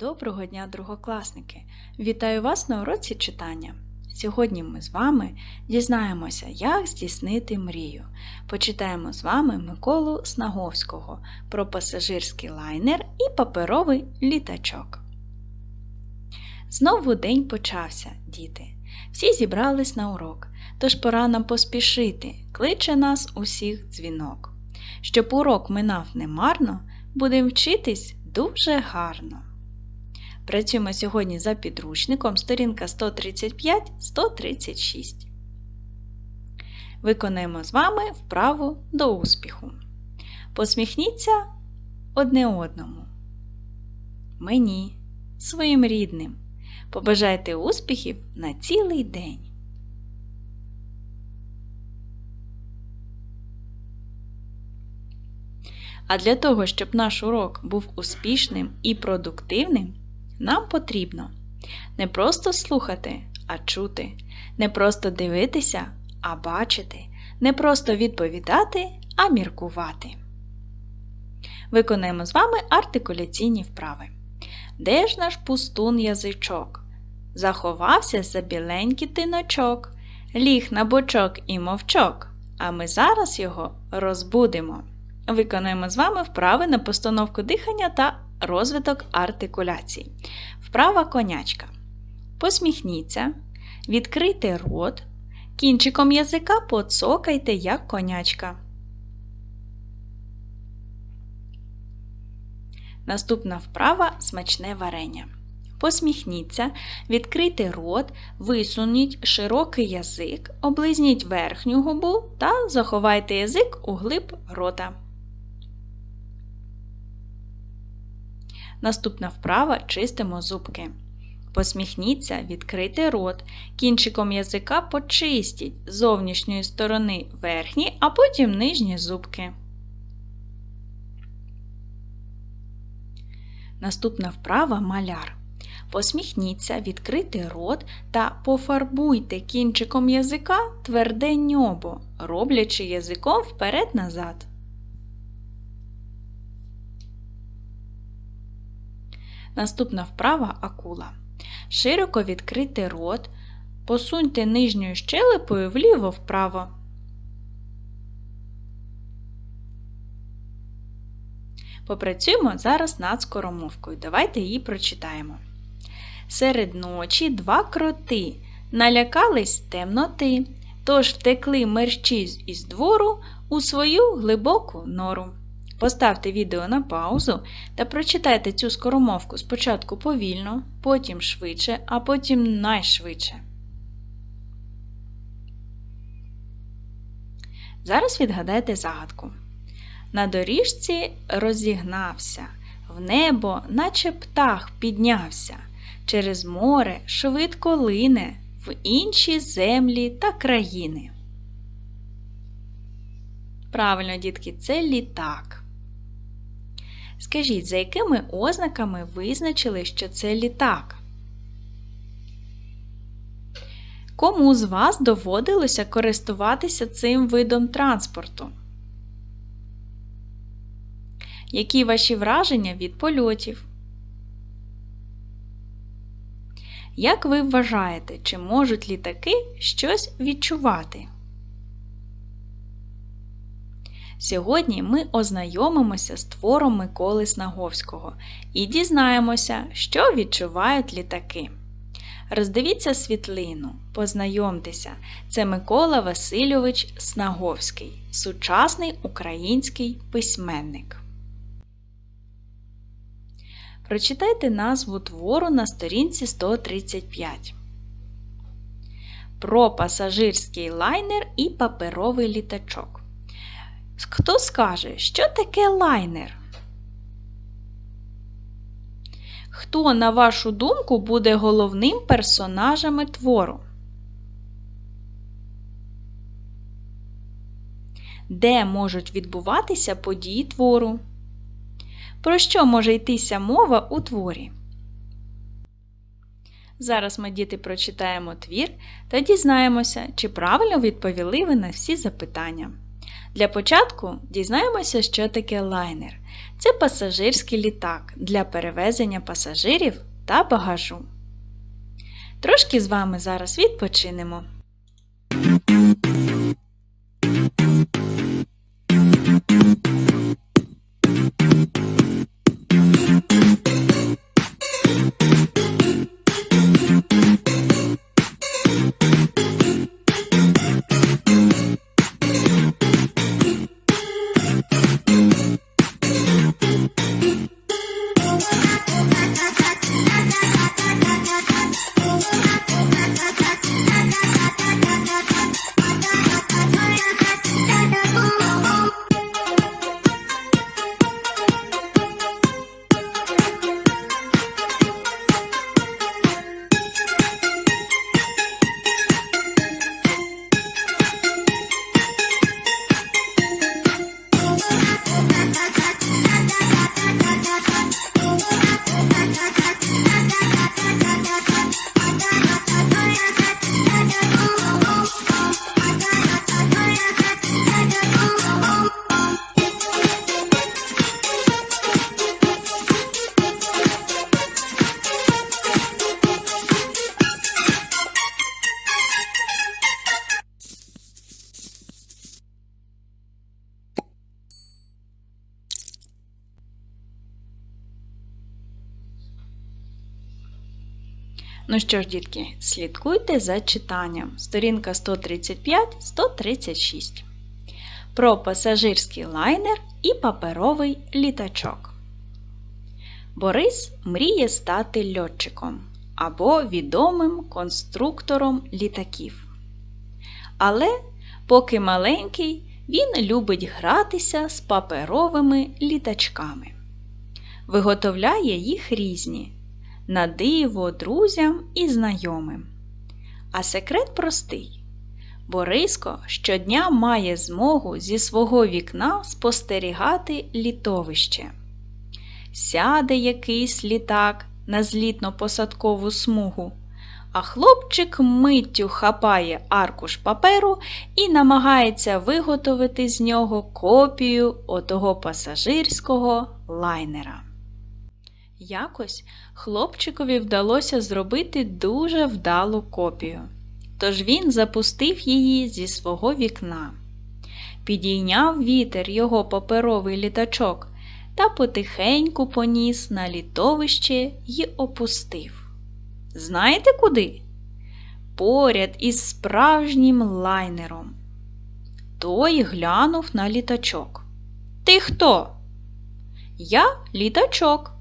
Доброго дня, другокласники! Вітаю вас на уроці читання. Сьогодні ми з вами дізнаємося, як здійснити мрію. Почитаємо з вами Миколу Снаговського про пасажирський лайнер і паперовий літачок. Знову день почався, діти. Всі зібрались на урок, тож пора нам поспішити, кличе нас усіх дзвінок. Щоб урок минав немарно, будемо вчитись дуже гарно. Працюємо сьогодні за підручником сторінка 135-136. Виконаємо з вами вправу до успіху. Посміхніться одне одному. Мені, своїм рідним. Побажайте успіхів на цілий день. А для того, щоб наш урок був успішним і продуктивним, нам потрібно не просто слухати, а чути, не просто дивитися, а бачити, не просто відповідати, а міркувати. Виконаємо з вами артикуляційні вправи. Де ж наш пустун язичок? Заховався за біленький тиночок, ліг на бочок і мовчок, а ми зараз його розбудемо. Виконуємо з вами вправи на постановку дихання та розвиток артикуляції. Вправа конячка. Посміхніться, відкрийте рот, кінчиком язика поцокайте, як конячка. Наступна вправа смачне варення. Посміхніться, відкрийте рот, висуніть широкий язик, облизніть верхню губу та заховайте язик у глиб рота. Наступна вправа чистимо зубки. Посміхніться, відкрийте рот, кінчиком язика почистіть з зовнішньої сторони верхні, а потім нижні зубки. Наступна вправа маляр. Посміхніться, відкрийте рот та пофарбуйте кінчиком язика тверде ньобо, роблячи язиком вперед-назад. Наступна вправа акула. Широко відкрити рот, посуньте нижньою щелепою вліво-вправо. Попрацюємо зараз над скоромовкою. Давайте її прочитаємо. Серед ночі два кроти налякались темноти, тож втекли мерщі із двору у свою глибоку нору. Поставте відео на паузу та прочитайте цю скоромовку спочатку повільно, потім швидше, а потім найшвидше. Зараз відгадайте загадку. На доріжці розігнався, в небо, наче птах, піднявся, через море швидко лине в інші землі та країни. Правильно, дітки, це літак. Скажіть, за якими ознаками визначили, що це літак? Кому з вас доводилося користуватися цим видом транспорту? Які ваші враження від польотів? Як ви вважаєте, чи можуть літаки щось відчувати? Сьогодні ми ознайомимося з твором Миколи Снаговського і дізнаємося, що відчувають літаки. Роздивіться світлину, познайомтеся, це Микола Васильович Снаговський, сучасний український письменник. Прочитайте назву твору на сторінці 135. Про пасажирський лайнер і паперовий літачок. Хто скаже, що таке лайнер? Хто, на вашу думку, буде головним персонажами твору? Де можуть відбуватися події твору? Про що може йтися мова у творі? Зараз ми, діти, прочитаємо твір та дізнаємося, чи правильно відповіли ви на всі запитання. Для початку дізнаємося, що таке лайнер. Це пасажирський літак для перевезення пасажирів та багажу. Трошки з вами зараз відпочинемо. Ну що ж, дітки, слідкуйте за читанням. Сторінка 135-136. Про пасажирський лайнер і паперовий літачок. Борис мріє стати льотчиком або відомим конструктором літаків. Але, поки маленький, він любить гратися з паперовими літачками. Виготовляє їх різні на диво друзям і знайомим. А секрет простий. Бориско щодня має змогу зі свого вікна спостерігати літовище. Сяде якийсь літак на злітно-посадкову смугу, а хлопчик миттю хапає аркуш паперу і намагається виготовити з нього копію отого пасажирського лайнера. Якось хлопчикові вдалося зробити дуже вдалу копію. Тож він запустив її зі свого вікна. Підійняв вітер його паперовий літачок та потихеньку поніс на літовище й опустив. Знаєте куди? Поряд із справжнім лайнером. Той глянув на літачок. Ти хто? Я літачок.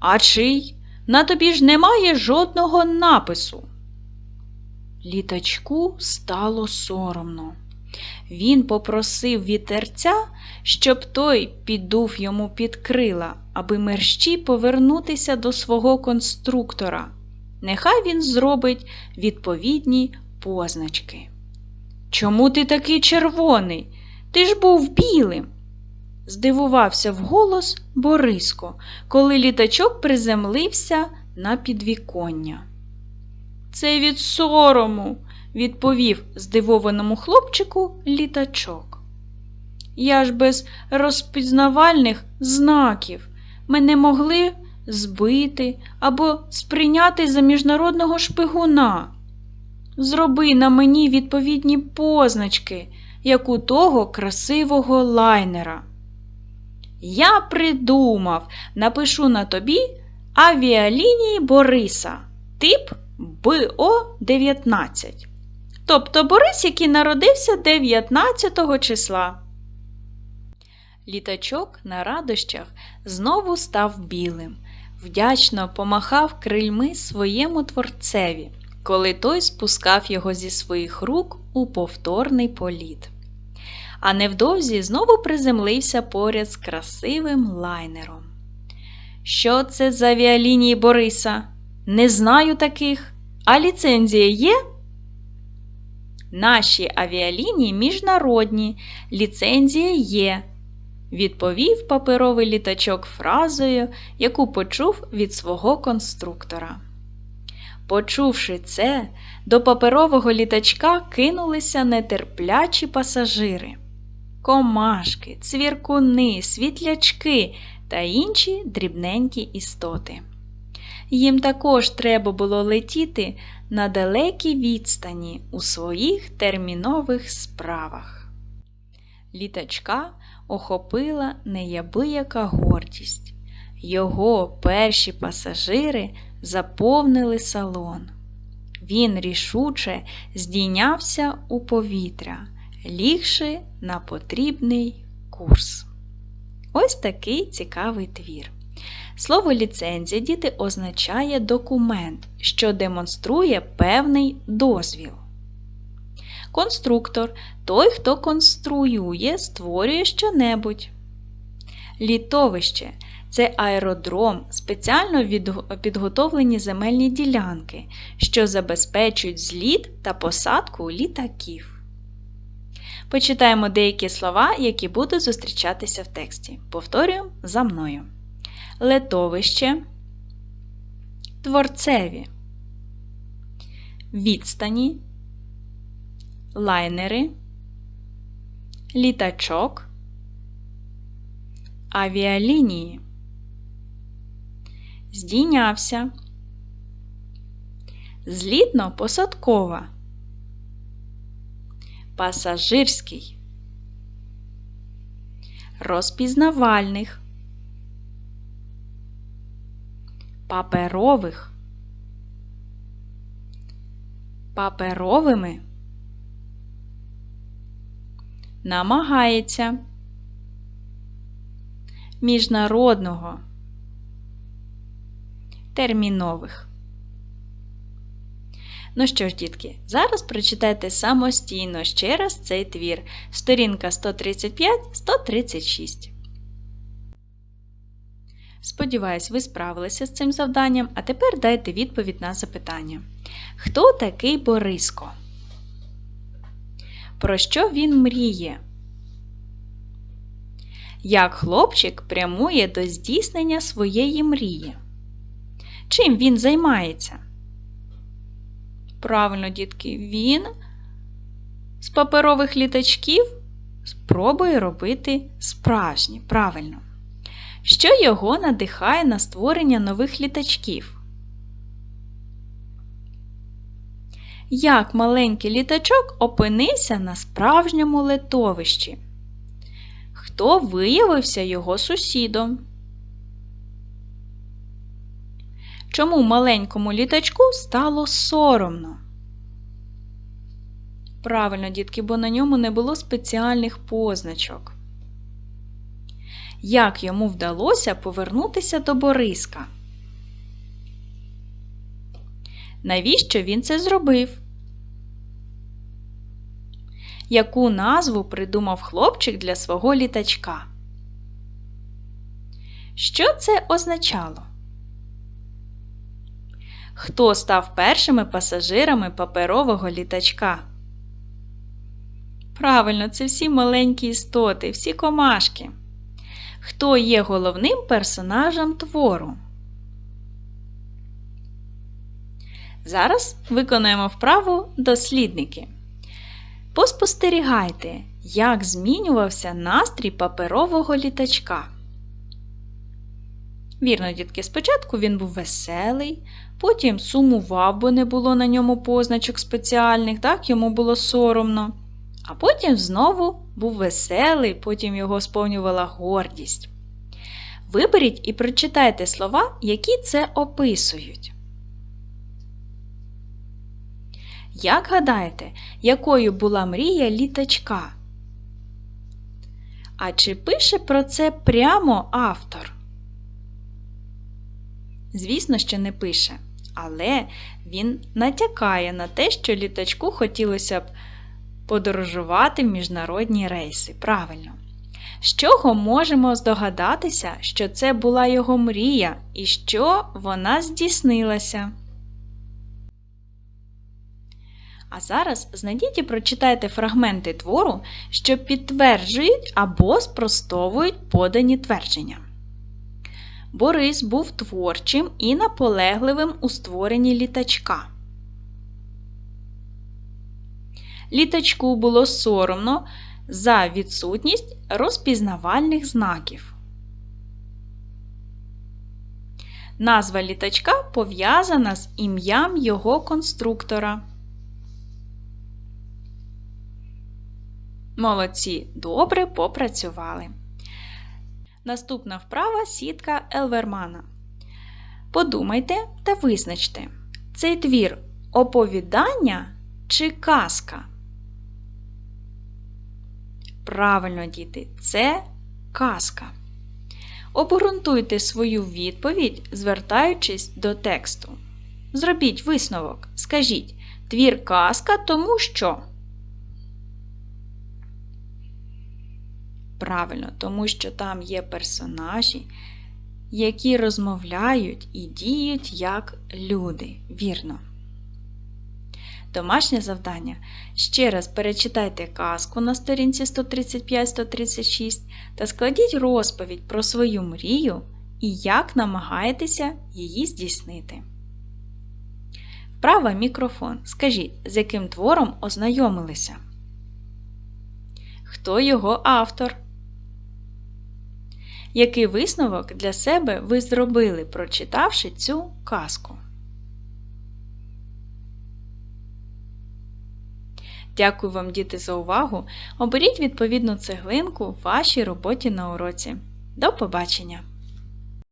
А чий? На тобі ж немає жодного напису. Літачку стало соромно. Він попросив вітерця, щоб той підув йому під крила, аби мерщій повернутися до свого конструктора. Нехай він зробить відповідні позначки. Чому ти такий червоний? Ти ж був білим здивувався вголос Бориско, коли літачок приземлився на підвіконня. Це від сорому, відповів здивованому хлопчику літачок. Я ж без розпізнавальних знаків мене могли збити або сприйняти за міжнародного шпигуна. Зроби на мені відповідні позначки, як у того красивого лайнера. Я придумав, напишу на тобі авіалінії Бориса, тип БО-19. Тобто Борис, який народився 19 числа. Літачок на радощах знову став білим, вдячно помахав крильми своєму творцеві, коли той спускав його зі своїх рук у повторний політ а невдовзі знову приземлився поряд з красивим лайнером. Що це за авіалінії Бориса? Не знаю таких. А ліцензія є? Наші авіалінії міжнародні, ліцензія є, відповів паперовий літачок фразою, яку почув від свого конструктора. Почувши це, до паперового літачка кинулися нетерплячі пасажири. Комашки, цвіркуни, світлячки та інші дрібненькі істоти. Їм також треба було летіти на далекій відстані у своїх термінових справах. Літачка охопила неябияка гордість. Його перші пасажири заповнили салон. Він рішуче здійнявся у повітря, лігши на потрібний курс. Ось такий цікавий твір. Слово ліцензія діти означає документ, що демонструє певний дозвіл. Конструктор той, хто конструює, створює щонебудь. Літовище це аеродром, спеціально підготовлені земельні ділянки, що забезпечують зліт та посадку літаків. Почитаємо деякі слова, які будуть зустрічатися в тексті. Повторюємо за мною. Летовище, творцеві, відстані, лайнери, літачок, авіалінії. Здійнявся, злітно-посадкова, пасажирський, розпізнавальних, паперових, паперовими, намагається, міжнародного. Термінових. Ну що ж, дітки, зараз прочитайте самостійно ще раз цей твір. Сторінка 135-136. Сподіваюсь, ви справилися з цим завданням, а тепер дайте відповідь на запитання. Хто такий Бориско? Про що він мріє? Як хлопчик прямує до здійснення своєї мрії? Чим він займається? Правильно, дітки, він з паперових літачків спробує робити справжні. Правильно. Що його надихає на створення нових літачків? Як маленький літачок опинився на справжньому летовищі? Хто виявився його сусідом? Чому маленькому літачку стало соромно. Правильно, дітки, бо на ньому не було спеціальних позначок. Як йому вдалося повернутися до Бориска? Навіщо він це зробив? Яку назву придумав хлопчик для свого літачка? Що це означало? Хто став першими пасажирами паперового літачка? Правильно, це всі маленькі істоти, всі комашки. Хто є головним персонажем твору? Зараз виконуємо вправу дослідники. Поспостерігайте, як змінювався настрій паперового літачка. Вірно, дітки, спочатку він був веселий, потім сумував, бо не було на ньому позначок спеціальних, так йому було соромно. А потім знову був веселий, потім його сповнювала гордість. Виберіть і прочитайте слова, які це описують. Як гадаєте, якою була мрія літачка? А чи пише про це прямо автор? Звісно, що не пише, але він натякає на те, що літачку хотілося б подорожувати в міжнародні рейси. Правильно. З чого можемо здогадатися, що це була його мрія і що вона здійснилася? А зараз знайдіть і прочитайте фрагменти твору, що підтверджують або спростовують подані твердження. Борис був творчим і наполегливим у створенні літачка. Літачку було соромно за відсутність розпізнавальних знаків. Назва літачка пов'язана з ім'ям його конструктора. Молодці, добре попрацювали. Наступна вправа сітка Елвермана. Подумайте та визначте, цей твір оповідання чи казка? Правильно, діти, це казка. Обґрунтуйте свою відповідь, звертаючись до тексту. Зробіть висновок. Скажіть твір казка, тому що. Правильно, тому що там є персонажі, які розмовляють і діють як люди. Вірно. Домашнє завдання. Ще раз перечитайте казку на сторінці 135-136 та складіть розповідь про свою мрію і як намагаєтеся її здійснити. Вправа мікрофон. Скажіть, з яким твором ознайомилися? Хто його автор? Який висновок для себе ви зробили, прочитавши цю казку? Дякую вам, діти, за увагу! Оберіть відповідну цеглинку в вашій роботі на уроці. До побачення!